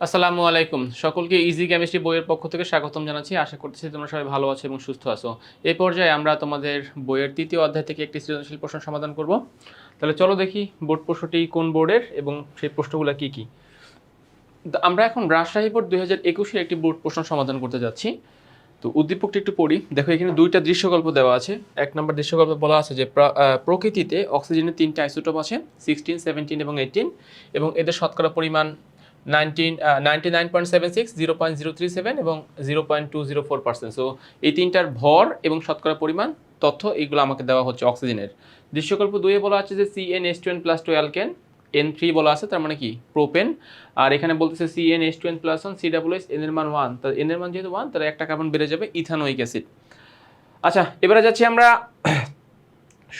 আসসালামু আলাইকুম। সকলকে ইজি কেমিস্ট্রি বইয়ের পক্ষ থেকে স্বাগতম জানাচ্ছি। আশা করতেছি তোমরা সবাই ভালো আছো এবং সুস্থ আছো। এই পর্যায়ে আমরা তোমাদের বইয়ের তৃতীয় অধ্যায় থেকে একটি সৃজনশীল প্রশ্ন সমাধান করব। তাহলে চলো দেখি বোর্ড প্রশ্নটি কোন বোর্ডের এবং সেই প্রশ্নগুলো কি কি। আমরা এখন রাজশাহী বোর্ড দুই হাজার একুশের একটি বোর্ড প্রশ্ন সমাধান করতে যাচ্ছি। তো উদ্দীপকটি একটু পড়ি। দেখো, এখানে দুইটা দৃশ্যকল্প দেওয়া আছে। এক নম্বর দৃশ্যকল্পে বলা আছে যে প্রকৃতিতে অক্সিজেনের তিনটা আইসোটোপ আছে সিক্সটিন সেভেন্টিন এবং এইটিন এবং এদের শতকরা পরিমাণ সেভেন এবং zero point two zero percent so এই তিনটার ভর এবং শতকরা পরিমাণ তথ্য এইগুলো আমাকে দেওয়া হচ্ছে অক্সিজেনের। দৃশ্যকল্প দুইয়ে বলা আছে যে C N S two N plus two alkene N three বলা আছে, তার মানে কি? প্রোপেন আর এখানে বলতেছে C N S two N plus one C double S N এর মান ওয়ান তার এন এর মান যেহেতু ওয়ান তার একটা কার্বন বেড়ে যাবে ইথানোইক অ্যাসিড আচ্ছা এবারে যাচ্ছি আমরা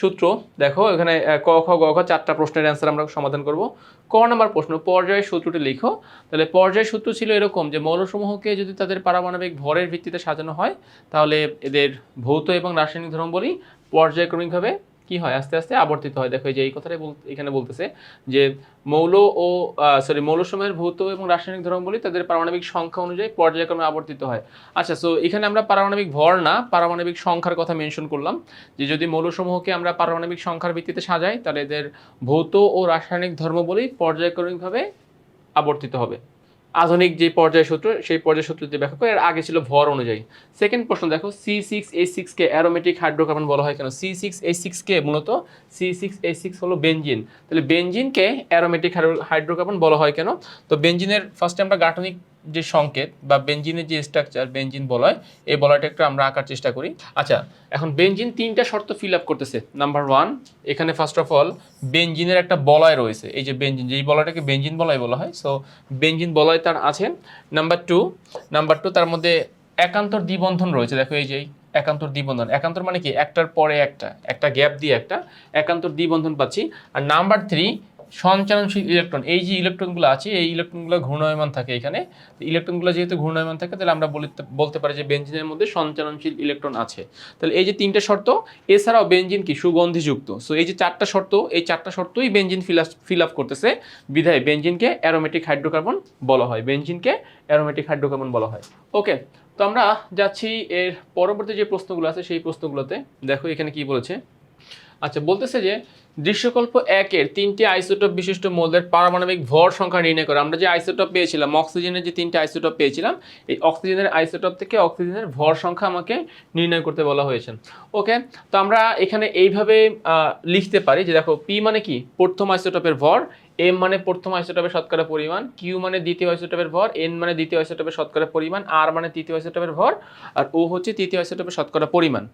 সূত্র, দেখো, এখানে ক, খ, গ খ চারটা প্রশ্নের অ্যান্সার আমরা সমাধান করব। ক নাম্বার প্রশ্ন, পর্যায় সূত্রটি লিখো। তাহলে পর্যায় সূত্র ছিল এরকম যে, মৌলসমূহকে যদি তাদের পারমাণবিক ভরের ভিত্তিতে সাজানো হয়, তাহলে এদের ভৌত এবং রাসায়নিক ধর্ম বলি পর্যায়ক্রমিকভাবে কি হয়? আস্তে আস্তে আবর্তিত হয়। দেখো যে এই কথাটাই এখানে বলতেছে যে মৌল ও সরি মৌলসমূহের ভৌত এবং রাসায়নিক ধর্ম বলি তাদের পারমাণবিক সংখ্যা অনুযায়ী পর্যায়ক্রমে আবর্তিত হয়। আচ্ছা সো এখানে আমরা পারমাণবিক ভর না, পারমাণবিক সংখ্যার কথা মেনশন করলাম যে যদি মৌলসমূহকে আমরা পারমাণবিক সংখ্যার ভিত্তিতে সাজাই, তাহলে এদের ভৌত ও রাসায়নিক ধর্ম বলি পর্যায়ক্রমিকভাবে আবর্তিত হবে। আধুনিক যে পর্যায় সূত্র, সেই পর্যায় সূত্র দিয়ে ব্যাখ্যা করে, এর আগে ছিল ভর অনুযায়ী। সেকেন্ড প্রশ্ন, দেখো সি সিক্স এইচ সিক্স কে অ্যারোমেটিক হাইড্রোকার্বন বলা হয় কেন? সি সিক্স এইচ সিক্স কে মূলত সি সিক্স এইচ সিক্স হলো বেঞ্জিন তাহলে বেঞ্জিনকে অ্যারোমেটিক হাইড্রোকার্বন বলা হয় কেন? তো বেঞ্জিনের ফার্স্টে আমরা গাঠনিক যে সংকেত বা বেঞ্জিনের যে স্ট্রাকচার বেঞ্জিন বলয়, এই বলয়টা একটু আমরা আঁকার চেষ্টা করি। আচ্ছা এখন বেঞ্জিন তিনটা শর্ত ফিল আপ করতেছে। নাম্বার ওয়ান এখানে ফার্স্ট অফ অল বেঞ্জিনের একটা বলয় রয়েছে। এই যে বেঞ্জিন, যেই বলয়টাকে বেঞ্জিন বলয় বলা হয় সো বেঞ্জিন বলয় তার আছে। নাম্বার টু নাম্বার টু তার মধ্যে একান্তর দ্বিবন্ধন রয়েছে। দেখো এই যে একান্তর দ্বিবন্ধন। একান্তর মানে কি? একটার পরে একটা একটা গ্যাপ দিয়ে একটা একান্তর দ্বিবন্ধন পাচ্ছি। আর নাম্বার থ্রি সঞ্চালনশীল ইলেকট্রন, এই যে ইলেকট্রনগুলো আছে, এই ইলেকট্রনগুলো ঘূর্ণায়মান থাকে এখানে। ইলেকট্রনগুলো যেহেতু ঘূর্ণায়মান থাকে, তাহলে আমরা বলতে পারি যে বেঞ্জিনের মধ্যে সঞ্চালনশীল ইলেকট্রন আছে। তাহলে এই যে তিনটে শর্ত, এছাড়াও বেঞ্জিন কি? সুগন্ধিযুক্ত। সো এই যে চারটা শর্ত, এই চারটা শর্তই বেঞ্জিন ফিল আপ করতেছে। বিধায় বেঞ্জিনকে অ্যারোমেটিক হাইড্রোকার্বন বলা হয়। বেঞ্জিনকে অ্যারোমেটিক হাইড্রোকার্বন বলা হয়। ওকে তো আমরা যাচ্ছি এর পরবর্তী যে প্রশ্নগুলো আছে, সেই প্রশ্নগুলোতে। দেখো এখানে কি বলেছে? আচ্ছা বলতেছে যে দৃশ্যকল্প একের তিনটি আইসোটপ বিশিষ্ট মৌলের পারমাণবিক ভর সংখ্যা নির্ণয় করে। আমরা যে আইসোটপ পেয়েছিলাম, অক্সিজেনের যে তিনটি আইসোটপ পেয়েছিলাম, এই অক্সিজেনের আইসোটপ থেকে অক্সিজেনের ভর সংখ্যা আমাকে নির্ণয় করতে বলা হয়েছে। ওকে, তো আমরা এখানে এইভাবে লিখতে পারি যে দেখো, পি মানে কি? প্রথম আইসোটপের ভর, এম মানে প্রথম আইসোটপের শতকরা পরিমাণ, কিউ মানে দ্বিতীয় আইসোটপের ভর, এন মানে দ্বিতীয় আইসোটপের শতকরা পরিমাণ, আর মানে তৃতীয় আইসোটপের ভর, আর ও হচ্ছে তৃতীয় আইসোটপের শতকরা পরিমাণ।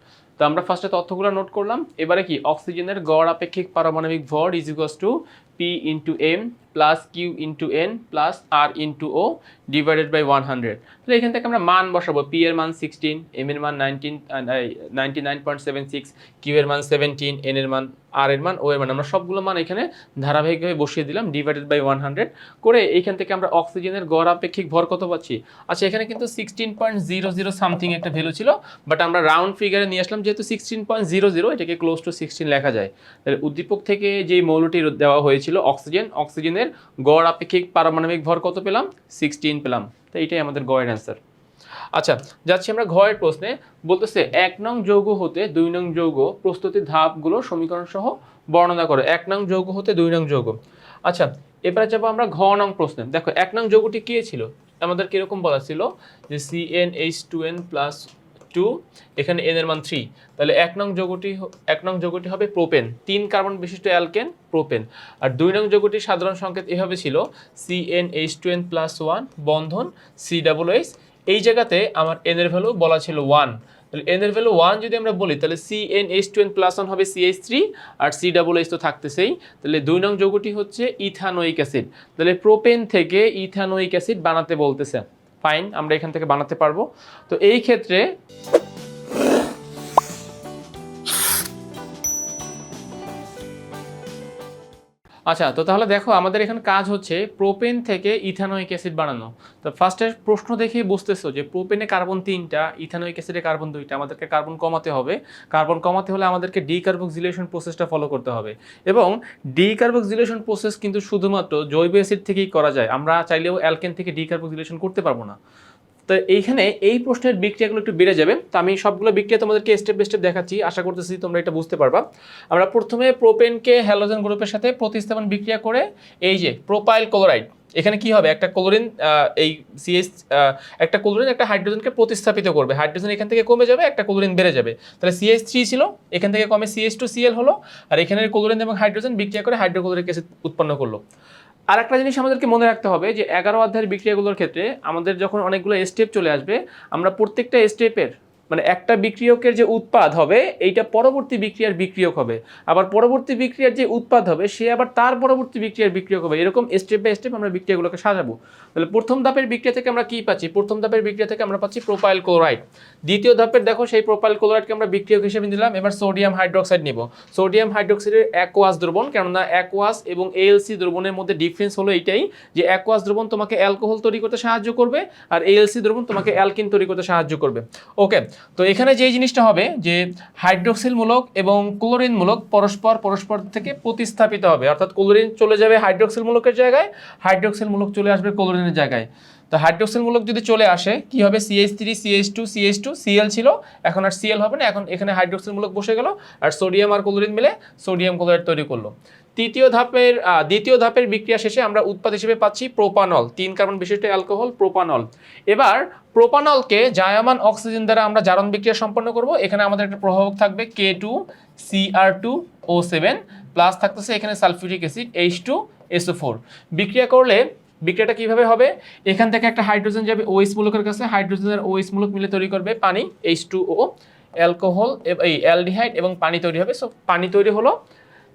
তো আমরা ফার্স্টে তথ্যগুলো নোট করলাম। এবারে কি? অক্সিজেনের গড় আপেক্ষিক পারমাণবিক ভর is equals to P into M plus Q into N plus R into O divided by one hundred তাহলে এখান থেকে আমরা মান বসাবো। পি এর মান সিক্সটিন এম এর মান nineteen ninety nine point seven six Q এর মান সেভেন্টিন এন এর মান আর এর মান ও এর মান। আমরা সবগুলো মান এখানে ধারাবাহিকভাবে বসিয়ে দিলাম ডিভাইডেড বাই ওয়ান হান্ড্রেড করে এইখান থেকে আমরা অক্সিজেনের গড় আপেক্ষিক ভর কত পাচ্ছি? আচ্ছা এখানে কিন্তু sixteen point zero zero something একটা ভ্যালু ছিল বাট আমরা রাউন্ড ফিগারে নিয়ে আসলাম, যেহেতু সিক্সটিন পয়েন্ট জিরো জিরো এটাকে ক্লোজ টু সিক্সটিন লেখা যায়। তাহলে উদ্দীপক থেকে যেই মৌলটি দেওয়া হয়েছিল অক্সিজেন। অক্সিজেনের গড় আপেক্ষিক পারমাণবিক ভর কত পেলাম? সিক্সটিন পেলাম। তো এইটাই আমাদের গড়ের অ্যান্সার আচ্ছা যাচ্ছি আমরা ঘয়ের প্রশ্নে। বলতেছে, এক নং যৌগ হতে দুই নং যৌগ প্রস্তুতির ধাপগুলো সমীকরণ সহ বর্ণনা করো। এক নং যৌগ হতে দুই নং যৌগ। আচ্ছা এবারে যাব আমরা ঘ নং প্রশ্নে। দেখো, এক নং যৌগটি কি ছিল? আমাদের কীরকম বলা ছিল? যে C N H two N plus two এখানে এন এর মান থ্রি তাহলে এক নং যৌগটি এক নং যৌগটি হবে প্রোপেন তিন কার্বন বিশিষ্ট অ্যালকেন প্রোপেন আর দুই নং যৌগটির সাধারণ সংকেত এভাবে ছিল C N H two N plus one বন্ধন সি ডাবল এইচ এই জায়গাতে আমার এন এর ভ্যালু বলা ছিল ওয়ান তাহলে এন এর ভ্যালু ওয়ান যদি আমরা বলি, তাহলে C N H two N plus one হবে সি এইচ থ্রি আর সি ডাবল এইচ তো থাকতেছেই। তাহলে দুই নং যৌগটি হচ্ছে ইথানোইক অ্যাসিড তাহলে প্রোপেন থেকে ইথানোইক অ্যাসিড বানাতে বলতেছে। ফাইন আমরা এখান থেকে বানাতে পারব। তো এই ক্ষেত্রে আচ্ছা তো তাহলে দেখো, আমাদের এখানে কাজ হচ্ছে প্রোপেন থেকে ইথানোয়িক অ্যাসিড বানানো। তো ফার্স্টে প্রশ্ন দেখেই বুঝতেছো যে প্রোপেনে কার্বন তিনটা ইথানোয়িক অ্যাসিডে কার্বন দুইটা, আমাদেরকে কার্বন কমাতে হবে। কার্বন কমাতে হলে আমাদেরকে ডিকার্বক্সিলেশন প্রসেসটা ফলো করতে হবে। এবং ডিকার্বক্সিলেশন প্রসেস কিন্তু শুধুমাত্র জৈব অ্যাসিড থেকেই করা যায়। আমরা চাইলেও অ্যালকেন থেকে ডিকার্বক্সিলেশন করতে পারব না। তো এইখানে এই প্রশ্নের বিক্রিয়াগুলো একটু বেড়ে যাবে। তো আমি সবগুলো বিক্রিয়া তোমাদেরকে স্টেপ বাই স্টেপ দেখাচ্ছি। আশা করতেছি তোমরা এটা বুঝতে পারবা। আমরা প্রথমে প্রোপেনকে হ্যালোজেন গ্রুপের সাথে প্রতিস্থাপন বিক্রিয়া করে, এই যে প্রোপাইল ক্লোরাইড এখানে কি হবে? একটা ক্লোরিন এই সিএস একটা ক্লোরিন একটা হাইড্রোজেনকে প্রতিস্থাপিত করবে। হাইড্রোজেন এখান থেকে কমে যাবে, একটা ক্লোরিন বেড়ে যাবে। তাহলে সিএস থ্রি ছিল, এখান থেকে কমে সিএস টু সিএল হলো, আর এখানের ক্লোরিন এবং হাইড্রোজেন বিক্রিয়া করে হাইড্রোক্লোরিক অ্যাসিড উৎপন্ন করল। আর একটা জিনিস আমাদেরকে মনে রাখতে হবে যে এগারো অধ্যায়ের বিক্রিয়াগুলোর ক্ষেত্রে আমাদের যখন অনেকগুলো স্টেপ চলে আসবে, আমরা প্রত্যেকটা স্টেপের মানে একটা বিক্রিয়কের যে উৎপাদ হবে, এইটা পরবর্তী বিক্রিয়ার বিক্রিয়ক হবে। আবার পরবর্তী বিক্রিয়ার যে উৎপাদ হবে, সে আবার তার পরবর্তী বিক্রিয়ার বিক্রিয়ক হবে। এরকম স্টেপ বাই স্টেপ আমরা বিক্রিয়াগুলোকে সাজাবো। তাহলে প্রথম ধাপের বিক্রিয়া থেকে আমরা কি পাচ্ছি? প্রথম ধাপের বিক্রিয়া থেকে আমরা পাচ্ছি প্রোপাইল ক্লোরাইড দ্বিতীয় ধাপের দেখো, সেই প্রোপাইল ক্লোরাইডকে আমরা বিক্রিয়ক হিসেবে নিলাম। এবার সোডিয়াম হাইড্রোক্সাইড নিব। সোডিয়াম হাইড্রোক্সাইডের অ্যাকোয়াস দ্রবণ, কেননা অ্যাকোয়াস এবং এএলসি দ্রবণের মধ্যে ডিফারেন্স হলো এইটাই যে অ্যাকোয়াস দ্রবণ তোমাকে অ্যালকোহল তৈরি করতে সাহায্য করবে, আর এএলসি দ্রবণ তোমাকে অ্যালকিন তৈরি করতে সাহায্য করবে। ওকে তো এখানে যেই জিনিসটা হবে, যে হাইড্রোক্সিল মূলক এবং ক্লোরিন মূলক পরস্পর পরস্পর থেকে প্রতিস্থাপিত হবে। অর্থাৎ ক্লোরিন চলে যাবে হাইড্রোক্সিল মূলকের জায়গায় হাইড্রোক্সিল মূলক চলে আসবে ক্লোরিনের জায়গায়। তো হাইড্রোক্সিল মূলক যদি চলে আসে, কি হবে? CH three CH two CH two CL ছিল। এখন আর সিএল হবে না। এখন এখানে হাইড্রোক্সিল মূলক বসে গেল আর সোডিয়াম আর ক্লোরিন মিলে সোডিয়াম ক্লোরাইড তৈরি করল। তৃতীয় ধাপের দ্বিতীয় ধাপের বিক্রিয়া শেষে আমরা উৎপাদ হিসেবে পাচ্ছি প্রোপানল, তিন কার্বন বিশিষ্ট অ্যালকোহল, প্রোপানল। এবার প্রোপানলকে জায়মান অক্সিজেন দ্বারা আমরা জারণ বিক্রিয়া সম্পন্ন করব। এখানে আমাদের একটা প্রভাবক থাকবে K two CR two O seven plus থাকতেছে এখানে sulphuric acid H two SO four বিক্রিয়া করলে বিক্রিয়াটা কীভাবে হবে? এখান থেকে একটা হাইড্রোজেন যাবে ওএইচ মূলকের কাছে। হাইড্রোজেনের ওএইচ মূলক মিলে তৈরি করবে পানি এইচ টু ও অ্যালকোহল এই অ্যালডিহাইড এবং পানি তৈরি হবে। সো পানি তৈরি হলো।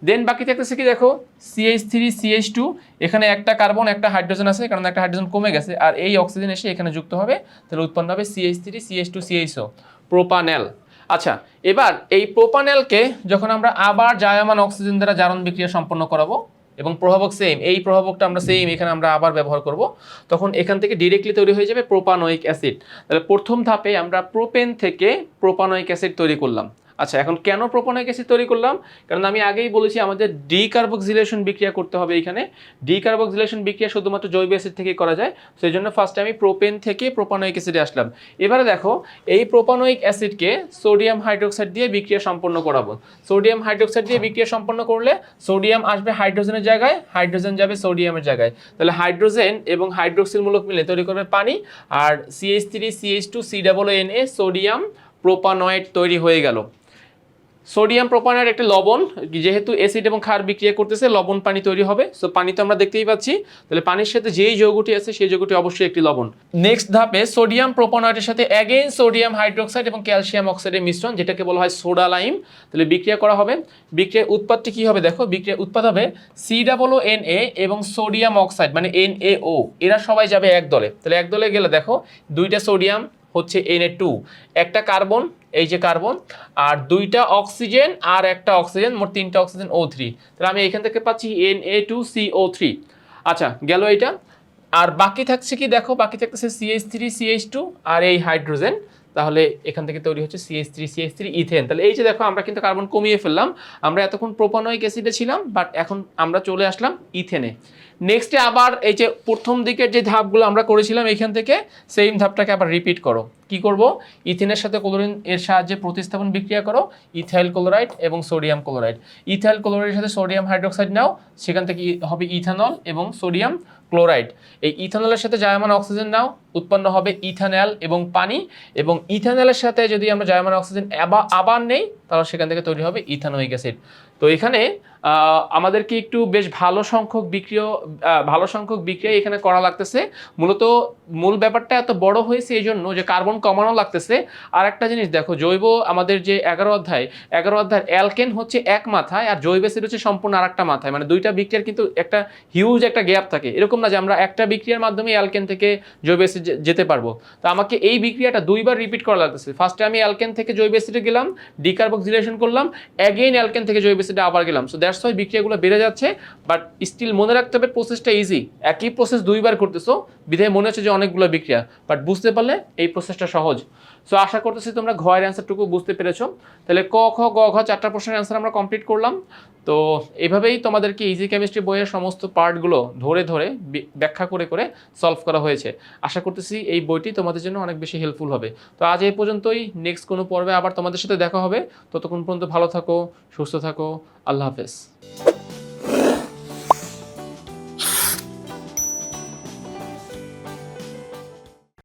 দেন বাকি থাকতেছে কি দেখো? সিএইচ থ্রি সিএইচ টু এখানে একটা কার্বন একটা হাইড্রোজেন আছে, কারণ একটা হাইড্রোজেন কমে গেছে। আর এই অক্সিজেন এসে এখানে যুক্ত হবে। তাহলে উৎপন্ন হবে CH three CH two CHO propanal আচ্ছা এবার এই প্রোপানেলকে যখন আমরা আবার জায়মান অক্সিজেন দ্বারা জারণ বিক্রিয়া সম্পন্ন করাবো এবং প্রভাবক সেম এই প্রভাবকটা আমরা সেম এখানে আমরা আবার ব্যবহার করব। তখন এখান থেকে ডিরেক্টলি তৈরি হয়ে যাবে প্রোপানোয়িক অ্যাসিড তাহলে প্রথম ধাপে আমরা প্রোপেন থেকে প্রোপানোয়িক অ্যাসিড তৈরি করলাম। আচ্ছা এখন কেন প্রোপানোয়িক অ্যাসিড তৈরি করলাম? কারণ আমি আগেই বলেছি আমাদের ডিকার্বক্সিলেশন বিক্রিয়া করতে হবে এখানে। ডিকার্বক্সিলেশন বিক্রিয়া শুধুমাত্র জৈব অ্যাসিড থেকে করা যায় সেই জন্য ফার্স্টে আমি প্রোপেন থেকে প্রোপানোয়িক অ্যাসিডে আসলাম। এবারে দেখো, এই প্রোপানোয়িক অ্যাসিডকে সোডিয়াম হাইড্রোক্সাইড দিয়ে বিক্রিয়া সম্পন্ন করাবো। সোডিয়াম হাইড্রোক্সাইড দিয়ে বিক্রিয়া সম্পন্ন করলে সোডিয়াম আসবে হাইড্রোজেনের জায়গায়, হাইড্রোজেন যাবে সোডিয়ামের জায়গায়। তাহলে হাইড্রোজেন এবং হাইড্রোক্সিল মূলক মিলে তৈরি করবে পানি, আর CH three CH two C double N A sodium propanoate তৈরি হয়ে গেল। সোডিয়াম প্রোপানের একটা লবণ, যেহেতু অ্যাসিড এবং ক্ষার বিক্রিয়া করতেছে, লবণ পানি তৈরি হবে। সো পানি তো আমরা দেখতেই পাচ্ছি। তাহলে পানির সাথে যেই যৌগটি আছে, সেই যৌগটি অবশ্যই একটি লবণ। নেক্সট ধাপে সোডিয়াম প্রোপানয়েটের সাথে অ্যাগেন সোডিয়াম হাইড্রোক্সাইড এবং ক্যালসিয়াম অক্সাইডের মিশ্রণ, যেটাকে বলা হয় সোডা লাইম তাহলে বিক্রিয়া করা হবে। বিক্রিয়ার উৎপাদটি কি হবে দেখো? বিক্রিয়ার উৎপাদ হবে সি ডাবল এন এ এবং সোডিয়াম অক্সাইড মানে এন এ ও এরা সবাই যাবে এক দলে। তাহলে এক দলে গেলে দেখো, দুইটা সোডিয়াম হচ্ছে এন এ টু একটা কার্বন এই যে কার্বন, আর দুইটা অক্সিজেন আর একটা অক্সিজেন, মোট তিনটা অক্সিজেন ও থ্রি তাহলে আমি এখান থেকে পাচ্ছি N A two C O three আচ্ছা গেল এইটা। আর বাকি থাকছে কি দেখো? বাকি থাকতেছে সিএইচ থ্রি সিএইচ টু আর এই হাইড্রোজেন। তাহলে এখান থেকে তৈরি হচ্ছে CH three CH three ethane. তাহলে এই যে দেখো, আমরা কিন্তু কার্বন কমিয়ে ফেললাম। আমরা এতক্ষণ প্রোপানোয়িক অ্যাসিডে ছিলাম, বাট এখন আমরা চলে আসলাম ইথেনে। নেক্সটে আবার এই যে প্রথম দিকের যে ধাপগুলো আমরা করেছিলাম এখান থেকে সেম ধাপটাকে আবার রিপিট করো। কি করব? ইথেনের সাথে ক্লোরিন এর সাহায্যে প্রতিস্থাপন বিক্রিয়া করো। ইথাইল ক্লোরাইড এবং সোডিয়াম ক্লোরাইড। ইথাইল ক্লোরাইডের সাথে সোডিয়াম হাইড্রোক্সাইড নাও, সেখান থেকে হবে ইথানল এবং সোডিয়াম ক্লোরাইড। এই ইথানলের সাথে জায়মান অক্সিজেন নাও, উৎপন্ন হবে ইথানল এবং পানি। এবং ইথানলের সাথে যদি আমরা জায়মান অক্সিজেন আবার আবার নেই, তাহলে সেখান থেকে তৈরি হবে ইথানোয়িক অ্যাসিড। তো এখানে আমাদেরকে একটু বেশ ভালো সংখ্যক বিক্রিয় ভালো সংখ্যক বিক্রিয়া এখানে করা লাগতেছে। মূলত মূল ব্যাপারটা এত বড় হয়েছে এই জন্য যে কার্বন কমানো লাগতেছে। আর একটা জিনিস দেখো, জৈব আমাদের যে এগারো অধ্যায়, এগারো অধ্যায়ের অ্যালকেন হচ্ছে এক মাথায় আর জৈব অ্যাসিড হচ্ছে সম্পূর্ণ আর একটা মাথায়। মানে দুইটা বিক্রিয়ার কিন্তু একটা হিউজ একটা গ্যাপ থাকে। এরকম না যে আমরা একটা বিক্রিয়ার মাধ্যমে অ্যালকেন থেকে জৈব অ্যাসিড যেতে পারব। তো আমাকে এই বিক্রিয়াটা দুইবার রিপিট করা লাগতেছে। ফার্স্টে আমি অ্যালকেন থেকে জৈব অ্যাসিডে গেলাম ডিকার্ব কার্বক্সিলেশন করলাম অ্যাগেইন অ্যালকেন থেকে জৈব অ্যাসিডে আবার গেলাম। সো দ্যাটস ওয়াই বিক্রিয়াগুলো বেড়ে যাচ্ছে বাট স্টিল মনে রাখতে হবে প্রসেসটা ইজি একই প্রসেস দুইবার করতেছো, বিধায় মনে হচ্ছে যে অনেকগুলো বিক্রিয়া বাট বুঝতে পারলে এই প্রসেসটা সহজ। সো আশা করতেছি তোমরা ঘয়ের অ্যান্সারটুকু বুঝতে পেরেছ। তাহলে ক, খ, গ, ঘ চারটা প্রশ্নের অ্যান্সার আমরা কমপ্লিট করলাম। তো এভাবেই তোমাদেরকে ইজি কেমিস্ট্রি বইয়ের সমস্ত পার্টগুলো ধরে ধরে ব্যাখ্যা করে করে সলভ করা হয়েছে। আশা করতেছি এই বইটি তোমাদের জন্য অনেক বেশি হেল্পফুল হবে। তো আজ এই পর্যন্তই। নেক্সট কোনো পর্বে আবার তোমাদের সাথে দেখা হবে। ততক্ষণ পর্যন্ত ভালো থাকো, সুস্থ থাকো। আল্লাহ হাফেজ।